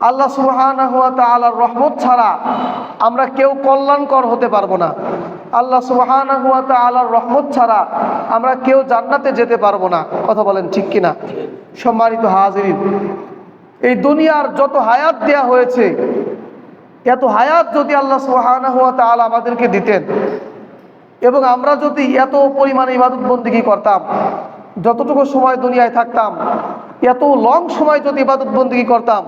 আল্লাহ ওয়া তাআলার রহমত ছাড়া আমরা কেউ কল্যাণকর হতে পারব না। আল্লাহ ওয়া তাআলার রহমত ছাড়া আমরা কেউ জান্নাতে যেতে পারব না। কথা বলেন ঠিক কিনা? সম্মানিত হাজিরিন, এই দুনিয়ার যত হায়াত দেয়া হয়েছে, এত হায়াত যদি আল্লাহ তাআলা আমাদেরকে দিতেন, এবং আমরা যদি এত পরিমাণে ইবাদত বন্দিগি করতাম, যতটুকু সময় দুনিয়ায় থাকতাম এত লং সময় যদি ইবাদত বন্দিগি করতাম,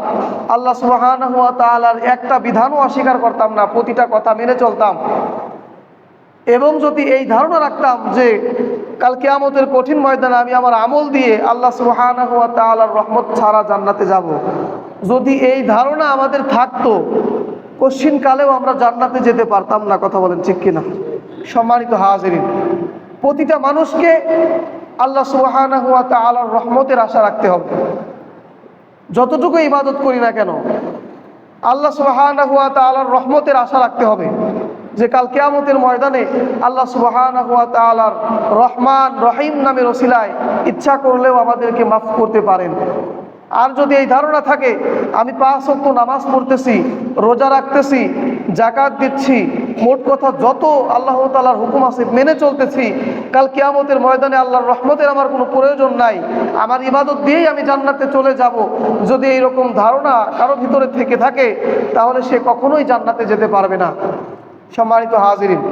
আল্লাহ সুবহানাহু ওয়া তাআলার একটা বিধানও অস্বীকার করতাম না, প্রতিটা কথা মেনে চলতাম। এবং যদি এই ধারণা রাখতাম যে কালকে কেয়ামতের কঠিন ময়দানে আমি আমার আমল দিয়ে আল্লাহ সুবহানাহু ওয়া তাআলার রহমত ছাড়া জান্নাতে যাব। যদি এই ধারণা আমাদের থাকতো কশিন কালেও আমরা জান্নাতে যেতে পারতাম না, কথা বলেন ঠিক কিনা? সম্মানিত হাজিরিন, প্রতিটা মানুষকে আল্লাহ সুবহানাহু ওয়া তাআলার রহমতের আশা রাখতে হবে। যতটুকু ইবাদত করি না কেন, আল্লাহ সুবহানাহু ওয়া তাআলার রহমতের আশা রাখতে হবে যে কাল কেয়ামতের ময়দানে আল্লাহ সুবহানাহু ওয়া তাআলার রহমান রহিম নামের ওসিলায় ইচ্ছা করলেও আমাদেরকে মাফ করতে পারেন। আর যদি এই ধারণা থাকে, আমি পাঁচ ওয়াক্ত নামাজ পড়তেছি, রোজা রাখতেছি জাকাত দিচ্ছি মোট কথা যত আল্লাহ তালার হুকুম আছে মেনে চলতেছি, কাল কিয়ামতের ময়দানে আল্লাহর রহমতের আমার কোনো প্রয়োজন নাই। আমার ইবাদত দিয়েই আমি জান্নাতে চলে যাব। যদি এইরকম ধারণা কারও ভিতরে থেকে থাকে, তাহলে সে কখনোই জান্নাতে যেতে পারবে না। সম্মানিত হাজিরিন,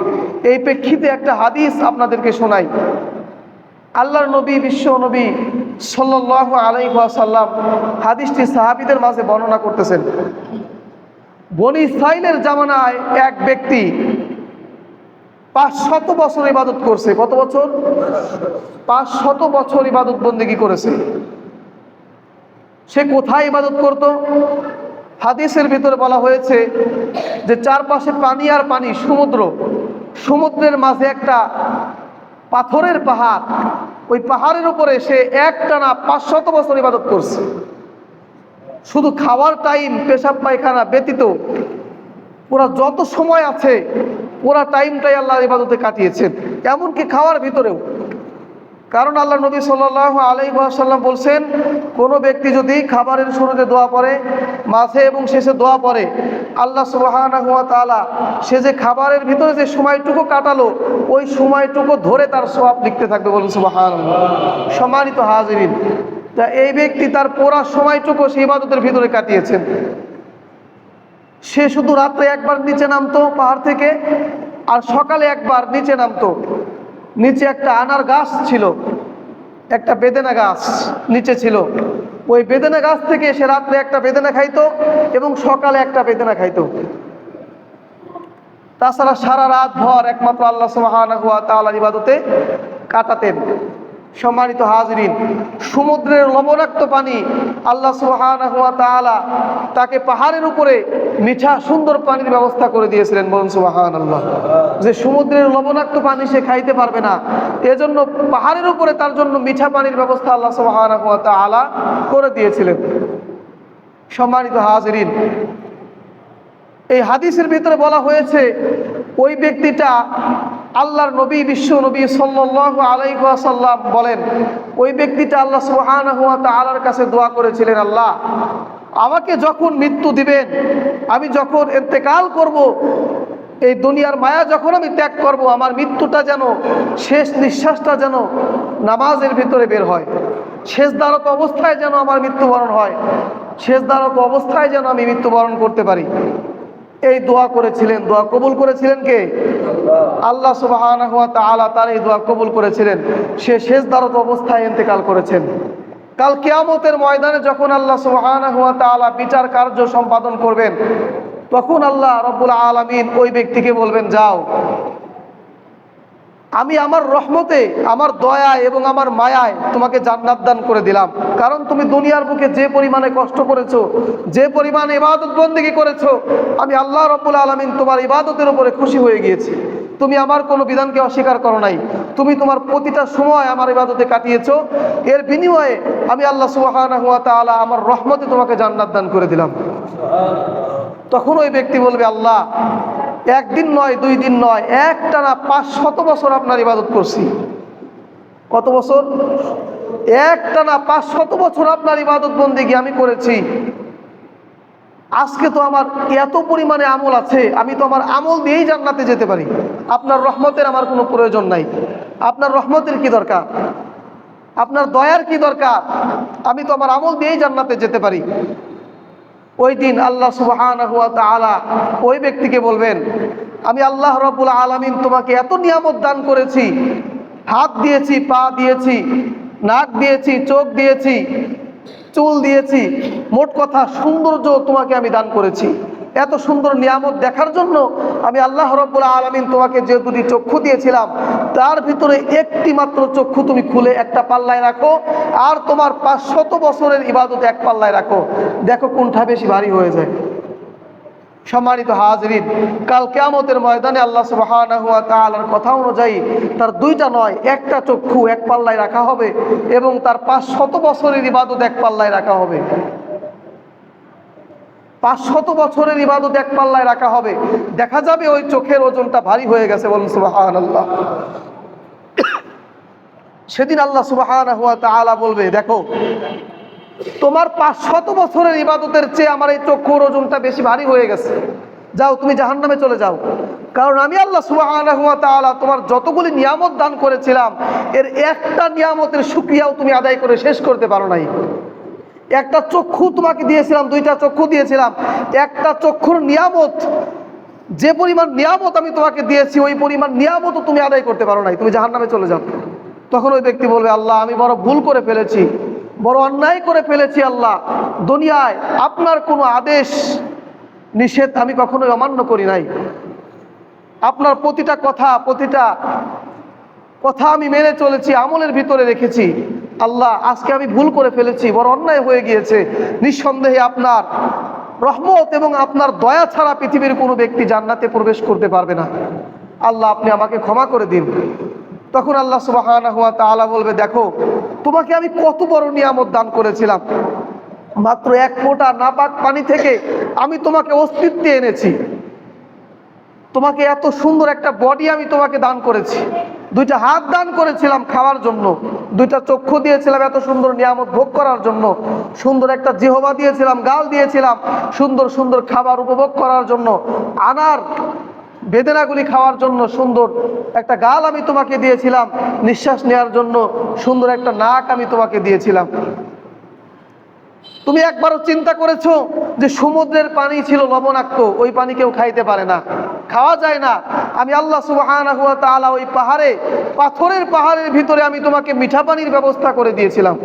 এই প্রেক্ষিতে একটা হাদিস আপনাদেরকে শোনাই। আল্লাহর নবী, বিশ্ব নবী সাল্লাহ আলাইসাল্লাম হাদিসটি সাহাবিদের মাঝে বর্ণনা করতেছেন। বনি ইসরাইলের জামানায় এক ব্যক্তি পাঁচ শত বছর ইবাদত করছে। কত বছর? পাঁচ শত বছর ইবাদত বন্দিগি করেছে। সে কোথায় ইবাদত করত? হাদিসের ভিতরে বলা হয়েছে যে চারপাশে পানি আর পানি, সমুদ্র। সমুদ্রের মাঝে একটা পাথরের পাহাড়। ওই পাহাড়ের উপরে সে একটানা পাঁচশত বছর ইবাদত করছে। শুধু খাওয়ার টাইম পেশাব পায়খানা ব্যতীত ওরা যত সময় আছে, ওরা টাইমটাই আল্লাহ ইবাদতে কাটিয়েছেন। এমনকি খাওয়ার ভিতরেও। কারণ আল্লাহ নবী সাল্লাহ আলাইসাল্লাম বলছেন, কোনো ব্যক্তি যদি খাবারের শুরুতে দোয়া পড়ে, মাঝে এবং শেষে দোয়া পড়ে, আল্লাহ সুবাহানা সে যে খাবারের ভিতরে যে সময়টুকু কাটালো, ওই সময়টুকু ধরে তার সোয়াব লিখতে থাকবে বলুন সুবাহান সম্মানিত হাজিরিন তা এই ব্যক্তি তার পোড়া সময়টুকু সে ইবাদতের ভিতরে কাটিয়েছেন। সে শুধু রাত্রে একবার নিচে নামতো পাহাড় থেকে, আর সকালে একবার নিচে নামতো। নিচে একটা আনার গাছ ছিল, একটা বেদেনা গাছ নিচে ছিল। ওই বেদেনা গাছ থেকে সে রাত্রে একটা বেদেনা খাইতো এবং সকালে একটা বেদেনা খাইতো। তাছাড়া সারা রাত ভর একমাত্র আল্লাহ সুবাহ ইবাদতে কাটাতেন। সম্মানিত হাজরিন, সমুদ্রের লবণাক্ত পানি আল্লাহ সুবাহ তাকে পাহাড়ের উপরে মিঠা সুন্দর পানির ব্যবস্থা করে দিয়েছিলেন, বলুন সুবাহান আল্লাহ যে সমুদ্রের লবণাক্ত পানি সে খাইতে পারবে না, এজন্য পাহাড়ের উপরে তার জন্য মিঠা পানির ব্যবস্থা আল্লাহ সুবাহ তাআলা করে দিয়েছিলেন। সম্মানিত হাজরিন, এই হাদিসের ভিতরে বলা হয়েছে, ওই ব্যক্তিটা আল্লাহর নবী, বিশ্ব নবী সাল্লাহ আলাইসাল্লাম বলেন, ওই ব্যক্তিটা আল্লাহ সুহান আল্লাহর কাছে দোয়া করেছিলেন, আল্লাহ, আমাকে যখন মৃত্যু দিবেন, আমি যখন এতেকাল করব, এই দুনিয়ার মায়া যখন আমি ত্যাগ করব, আমার মৃত্যুটা যেন, শেষ নিঃশ্বাসটা যেন নামাজের ভিতরে বের হয় শেষ দ্বারক অবস্থায় যেন আমার মৃত্যুবরণ হয় শেষ দ্বারক অবস্থায় যেন আমি মৃত্যুবরণ করতে পারি। এই দোয়া করেছিলেন, দোয়া কবুল করেছিলেন কে? আল্লাহ সুবাহ তার এই দোয়া কবুল করেছিলেন। সে শেষ দ্বারত অবস্থায় ইন্তেকাল করেছেন। কাল কেয়ামতের ময়দানে যখন আল্লাহ সুবাহ বিচার কার্য সম্পাদন করবেন, তখন আল্লাহ রব্বুল আলমিন ওই ব্যক্তিকে বলবেন, যাও। আমি আমার রহমতে, আমার দয়ায় এবং আমার মায়ায় তোমাকে জান্নাত দান করে দিলাম। কারণ তুমি দুনিয়ার বুকে যে পরিমাণে কষ্ট করেছ, যে পরিমাণে ইবাদত বন্দিগি করেছ, আমি আল্লাহ রব্বুল আলমিন তোমার ইবাদতের উপরে খুশি হয়ে গিয়েছি। তুমি আমার কোনো বিধানকে অস্বীকার করো নাই। তুমি তোমার প্রতিটা সময় আমার ইবাদতে কাটিয়েছ। এর বিনিময়ে আমি আল্লাহ তালা আমার রহমতে তোমাকে জান্নাত দান করে দিলাম। তখন ওই ব্যক্তি বলবে, আল্লাহ একদিন নয়, দুই দিন নয় একটা না পাঁচ শত বছর আপনার ইবাদত করছি। কত বছর? একটা না পাঁচ শত বছর আপনার ইবাদত বন্দিগি আমি করেছি। আজকে তো আমার এত পরিমাণে আমল আছে, আমি তো আমার আমল দিয়েই জান্নাতে যেতে পারি। আপনার রহমতের আমার কোনো প্রয়োজন নাই। আপনার রহমতের কি দরকার? আপনার দয়ার কি দরকার? আমি তো আমার আমল দিয়েই জান্নাতে যেতে পারি। ওই দিন আল্লাহ সুবহান ওই ব্যক্তিকে বলবেন, আমি আল্লাহ রবুল আলমিন তোমাকে এত নিয়ামত দান করেছি, হাত দিয়েছি, পা দিয়েছি, নাক দিয়েছি, চোখ দিয়েছি, চুল দিয়েছি, মোট কথা সৌন্দর্য তোমাকে আমি দান করেছি। এত সুন্দর নিয়ামত দেখার জন্য আমি আল্লাহ রব্বুল আলমিন তোমাকে যে দুটি চক্ষু দিয়েছিলাম, তার ভিতরে একটি মাত্র চক্ষু তুমি খুলে একটা পাল্লায় রাখো, আর তোমার পাঁচশত বছরের ইবাদত এক পাল্লায় রাখো। দেখো কোনটা বেশি ভারী হয়ে যায়। সম্মানিত হাজরিন, কাল কেয়ামতের ময়দানে আল্লাহ সুবহানাহু ওয়া তাআলার কথা অনুযায়ী তার দুইটা নয়, একটা চক্ষু এক পাল্লায় রাখা হবে এবং তার পাঁচ শত বছরের ইবাদত এক পাল্লায় রাখা হবে। পাঁচ শত বছরের ইবাদত এক পাল্লায় রাখা হবে। দেখা যাবে ওই চোখের ওজনটা ভারী হয়ে গেছে বলুন সুবহানাল্লাহ। সেদিন আল্লাহ সুবহানাহু ওয়া তাআলা বলবে, দেখো, তোমার পাঁচ শত বছরের ইবাদতের চেয়ে আমার এই চক্ষুর ওজনটা বেশি ভারী হয়ে গেছে। যাও, তুমি জাহান্নামে চলে যাও। কারণ আমি আল্লাহ তাআলা তোমার যতগুলি নিয়ামত দান করেছিলাম, এর একটা নিয়ামতের শুকরিয়াও তুমি আদায় করে শেষ করতে পারো নাই। একটা চক্ষু তোমাকে দিয়েছিলাম, দুইটা চক্ষু দিয়েছিলাম। একটা চক্ষুর নিয়ামত, যে পরিমাণ নিয়ামত আমি তোমাকে দিয়েছি, ওই পরিমাণ নিয়ামতও তুমি আদায় করতে পারো নাই, তুমি জাহান্নামে চলে যাও। তখন ওই ব্যক্তি বলবে, আল্লাহ, আমি বড় ভুল করে ফেলেছি, বড় অন্যায় করে ফেলেছি, আল্লাহ। দুনিয়ায় আপনার কোনো আদেশ, নিষেধ আমি কখনোই অমান্য করি নাই। আপনার প্রতিটা কথা প্রতিটা কথা আমি মেনে চলেছি, আমলের ভিতরে রেখেছি। আল্লাহ, আজকে আমি ভুল করে ফেলেছি, বড় অন্যায় হয়ে গিয়েছে, নিঃসন্দেহে আপনার রহমত এবং আপনার দয়া ছাড়া পৃথিবীর কোনো ব্যক্তি জান্নাতে প্রবেশ করতে পারবে না। আল্লাহ, আপনি আমাকে ক্ষমা করে দিন। তখন আল্লাহ সুবহানাহু ওয়া তাআলা বলবে, দেখো, তোমাকে আমি কত বড় নিয়ামত দান করেছিলাম। মাত্র এক ফোঁটা নাপাক পানি থেকে আমি তোমাকে অস্তিত্বে এনেছি। তোমাকে এত সুন্দর একটা বডি আমি তোমাকে দান করেছি। দুইটা হাত দান করেছিলাম খাওয়ার জন্য, দুইটা চক্ষু দিয়েছিলাম এত সুন্দর নিয়ামত ভোগ করার জন্য, সুন্দর একটা জিহবা দিয়েছিলাম, গাল দিয়েছিলাম, সুন্দর সুন্দর খাবার উপভোগ করার জন্য, আনার বেদনাগুলি খাওয়ার জন্য সুন্দর একটা গাল আমি তোমাকে দিয়েছিলাম, নিঃশ্বাস নেওয়ার জন্য সুন্দর একটা নাক আমি তোমাকে দিয়েছিলাম। তুমি একবারও চিন্তা করেছ যে সমুদ্রের পানি ছিল লবণাক্ত, ওই পানি কেউ খাইতে পারে না? খাওয়া যায় না। আমি আল্লাহ তাআলা ওই পাহাড়ে, পাথরের পাহাড়ের ভিতরে আমি তোমাকে মিঠা পানির ব্যবস্থা করে দিয়েছিলাম।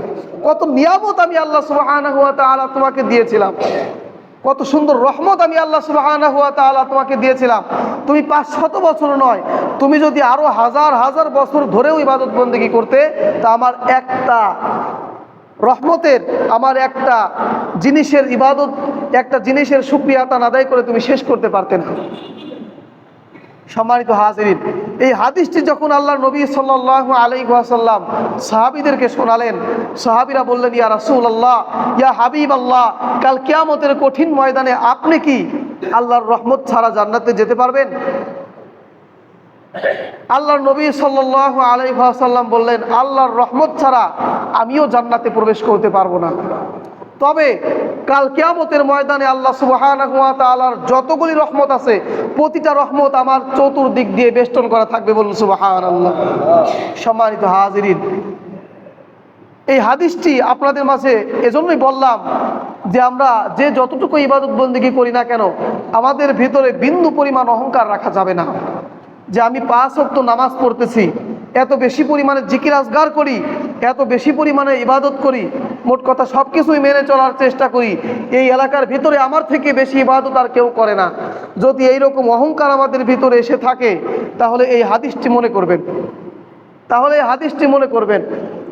কত নিয়ামত আমি আল্লাহ সুবহানাহু ওয়া তাআলা তোমাকে দিয়েছিলাম। কত সুন্দর রহমত আমি আল্লাহ তাআলা তোমাকে দিয়েছিলাম। তুমি পাঁচ শত বছর নয়, তুমি যদি আরও হাজার হাজার বছর ধরেও ইবাদত বন্দেগী করতে, তা আমার একটা রহমতের আমার একটা জিনিসের ইবাদত, একটা জিনিসের সুক্রিয়া তান আদায় করে তুমি শেষ করতে পারতে না। সম্মানিত হাজিরিন, এই হাদিসটি যখন আল্লাহ নবী সাল্লাহ আলাই ওয়াসাল্লাম সাহাবিদেরকে শোনালেন, সাহাবিরা বললেন, ইয়া রাসুল আল্লাহ ইয়া হাবিব আল্লাহ কাল কিয়ামতের কঠিন ময়দানে আপনি কি আল্লাহর রহমত ছাড়া জান্নাতে যেতে পারবেন? আল্লাহর নবী সাল্লাহ আলাইসাল্লাম বললেন, আল্লাহর রহমত ছাড়া আমিও জান্নাতে প্রবেশ করতে পারব না। তবে কাল কিয়ামতের ময়দানে আল্লাহ ওয়া যতগুলি রহমত আছে, প্রতিটা রহমত আমার চতুর্দিক দিয়ে বেষ্টন করা থাকবে বলুন সুবহানাল্লাহ। সম্মানিত হাজিরিন, এই হাদিসটি আপনাদের মাঝে এজন্যই বললাম যে আমরা যে যতটুকু ইবাদত বন্দিগি করি না কেন, আমাদের ভিতরে বিন্দু পরিমাণ অহংকার রাখা যাবে না। যে আমি পাঁচ অক্ত নামাজ পড়তেছি, এত বেশি পরিমাণে জিকির আজগার করি, এত বেশি পরিমাণে ইবাদত করি, মোট কথা সব কিছুই মেনে চলার চেষ্টা করি, এই এলাকার ভিতরে আমার থেকে বেশি ইবাদত আর কেউ করে না। যদি এই রকম অহংকার আমাদের ভিতরে এসে থাকে, তাহলে এই হাদিসটি মনে করবেন। তাহলে এই হাদিসটি মনে করবেন।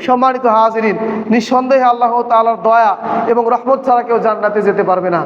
সম্মানিত হাজিরিন, নিঃসন্দেহে আল্লাহ তাআলার দয়া এবং রহমত ছাড়া কেউ জান্নাতে যেতে পারবে না।